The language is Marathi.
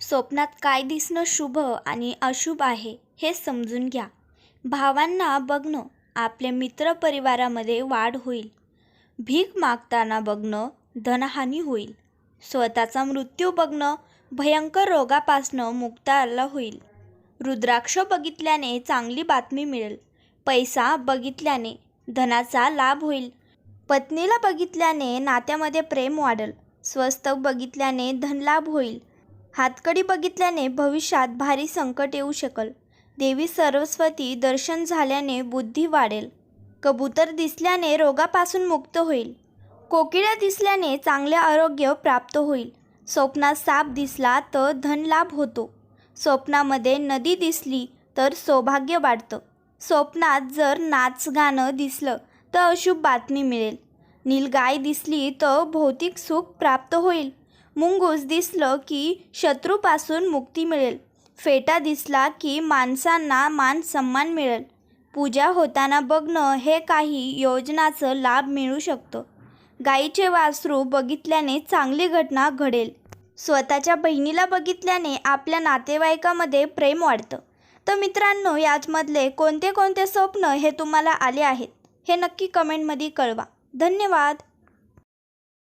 स्वप्नात काय दिसणं शुभ आणि अशुभ आहे हे समजून घ्या. भावांना बघणं आपल्या मित्रपरिवारामध्ये वाढ होईल. भीक मागताना बघणं धनहानी होईल. स्वतःचा मृत्यू बघणं भयंकर रोगापासनं मुक्ताला होईल. रुद्राक्ष बघितल्याने चांगली बातमी मिळेल. पैसा बघितल्याने धनाचा लाभ होईल. पत्नीला बघितल्याने नात्यामध्ये प्रेम वाढेल. स्वस्त बघितल्याने धनलाभ होईल. हातकडी बघितल्याने भविष्यात भारी संकट येऊ शकल. देवी सरस्वती दर्शन झाल्याने बुद्धी वाढेल. कबूतर दिसल्याने रोगापासून मुक्त होईल. कोकिळ्या दिसल्याने चांगले आरोग्य प्राप्त होईल. स्वप्नात साप दिसला तर धनलाभ होतो. स्वप्नामध्ये नदी दिसली तर सौभाग्य वाढतं स्वप्नात जर नाच गाणं दिसलं तर अशुभ बातमी मिळेल. नीलगाय दिसली तर भौतिक सुख प्राप्त होईल. मुंगूस दिसलं की शत्रूपासून मुक्ती मिळेल. फेटा दिसला की माणसांना मान सन्मान मिळेल. पूजा होताना बघणं हे काही योजनाचं लाभ मिळू शकतो. गाईचे वासरू बघितल्याने चांगली घटना घडेल. स्वतःच्या बहिणीला बघितल्याने आपल्या नातेवाईकामध्ये प्रेम वाढतं. तर मित्रांनो याचमधले कोणते कोणते स्वप्न हे तुम्हाला आले आहेत हे नक्की कमेंटमध्ये कळवा. धन्यवाद!